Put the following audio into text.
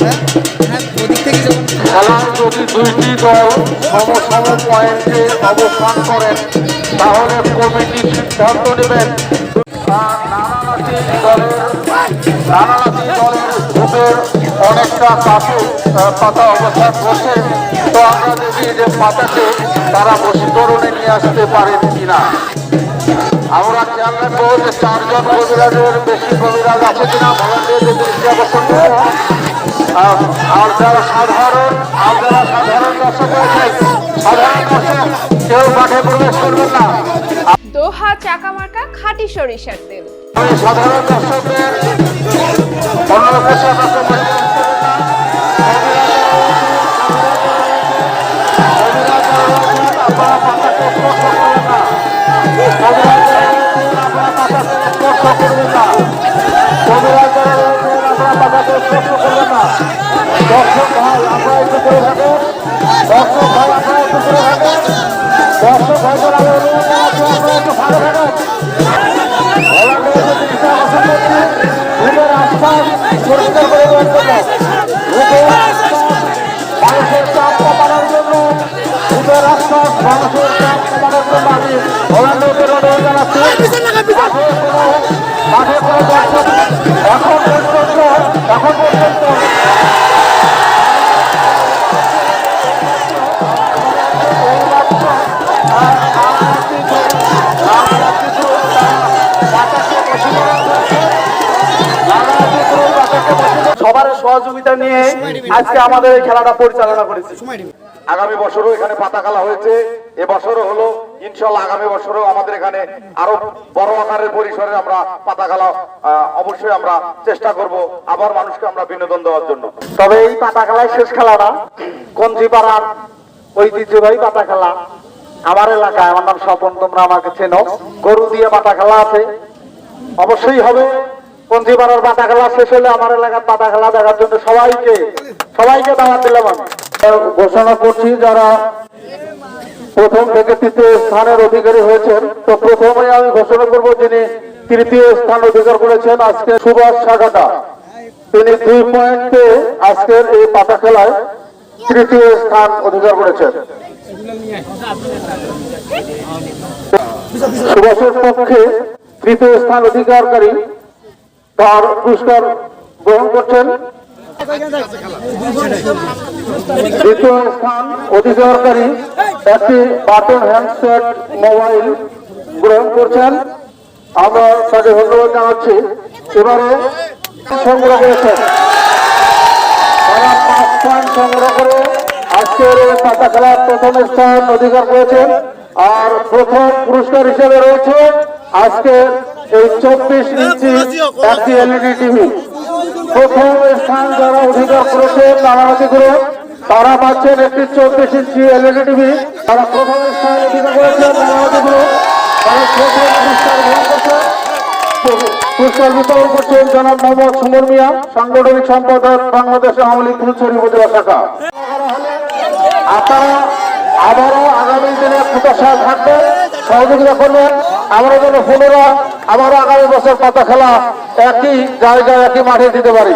হ্যাঁ, হ্যাঁ, যদি দুইটি দল সমসম পয়েন্টে অবস্থান তাহলে কমিটি সিদ্ধান্ত নেবেন। নানাটি দলের নানা অনেকটা কাছে পাতা অবস্থান করছে তো আমরা দেখি যে পাতাকে তারা বশীকরণে নিয়ে আসতে পারেন কিনা। আমরা খেয়াল রাখব যে চারজন কবিরাজের বেশি কবিরাজ আছে কিনা ভলান্টিয়ারদের দৃষ্টি আকর্ষণ করব আর যারা সাধারণ আর যারা সাধারণ দর্শক রয়েছে সাধারণ দর্শক কেউ মাঠে প্রবেশ করবেন না। দোহা চাকামার্কা খাঁটি সরিষার তেল। সাধারণ দর্শকদের কবিরাজ যারা রয়েছেন, আপনারা পাতাকে স্পর্শ করবেন না। দর্শক ভাই আপনারা একটু করে থাকেন দর্শক ভাই আপনারা একটু করে থাকেন দর্শক ভাই যারা রয়েছেন, আপনারা একটু ভালো থাকেন রূপের আশপাশ পরিষ্কার করে দেওয়ার জন্য সবার সহযোগিতা নিয়ে আজকে আমাদের এই খেলাটা পরিচালনা করেছি। আগামী বছরও এখানে পাতা খেলা হয়েছে। এবছরও হলো ইনশাল্লাহ আগামী বছরও আমাদের এখানে আরও বড় আকারের পরিসরে আমরা পাতা খেলা অবশ্যই আমরা চেষ্টা করব আবার মানুষকে আমরা বিনোদন দেওয়ার জন্য। তবে এই পাতা খেলায় শেষ খেলাটা কঞ্জিপাড়ার ঐতিহ্যবাহী পাতা খেলা আমার এলাকায় আমার নাম স্বপন তোমরা আমাকে চেনো। গরু দিয়ে পাতা খেলা আছে। অবশ্যই হবে। কঞ্জিপাড়ার পাতা খেলা শেষ হলে আমার এলাকার পাতা খেলা দেখার জন্য সবাইকে সবাইকে দাওয়াত দিলাম আমি। ঘোষণা করছি যারা প্রথম থেকে তৃতীয় স্থানের অধিকারী হয়েছেন, তো প্রথমে আমি ঘোষণা করব যিনি তৃতীয় স্থান অধিকার করেছেন আজকে সুভাষ সাগাটা। তিনি দুই পয়েন্টে আজকের এই পাতা খেলায় তৃতীয় স্থান অধিকার করেছেন। সুভাষের পক্ষে তৃতীয় স্থান অধিকারকারী তার পুরস্কার গ্রহণ করছেন। দ্বিতীয় স্থান অধিকারকারী একটি বাটন হ্যান্ডসেট মোবাইল গ্রহণ করছেন। আমরা তাকে ধন্যবাদ জানাচ্ছি। এবারে সংগ্রহ করেছেন। তারা পাঁচ সংগ্রহ করে আজকের এই পাতা খেলার প্রথম স্থান অধিকার করেছেন। আর প্রথম পুরস্কার হিসেবে রয়েছে আজকে এই চব্বিশ ইঞ্চি একটি এলইডি টিভি। প্রথম স্থান যারা অধিকার করেছে নানাবাতি করে তারা পাচ্ছেন একটি চব্বিশ ইঞ্চি এলইডি টিভি। তারা প্রথম স্থান অধিকার করেছেন নানাবাতি করে তারা গ্রহণ করছেন পুরস্কার বিতরণ করছেন জনাব মোহাম্মদ সুমর মিয়া, সাংগঠনিক সম্পাদক বাংলাদেশ আওয়ামী লীগ ফুলছড়ি উপজেলা শাখা। আপনারা আবারও আগামী দিনে প্রত্যাশা থাকবেন সহযোগিতা করবেন। আমরা যেন পুনরায় আবারও আগামী বছর পাতা খেলা একই জায়গায় একই মাঠে দিতে পারি।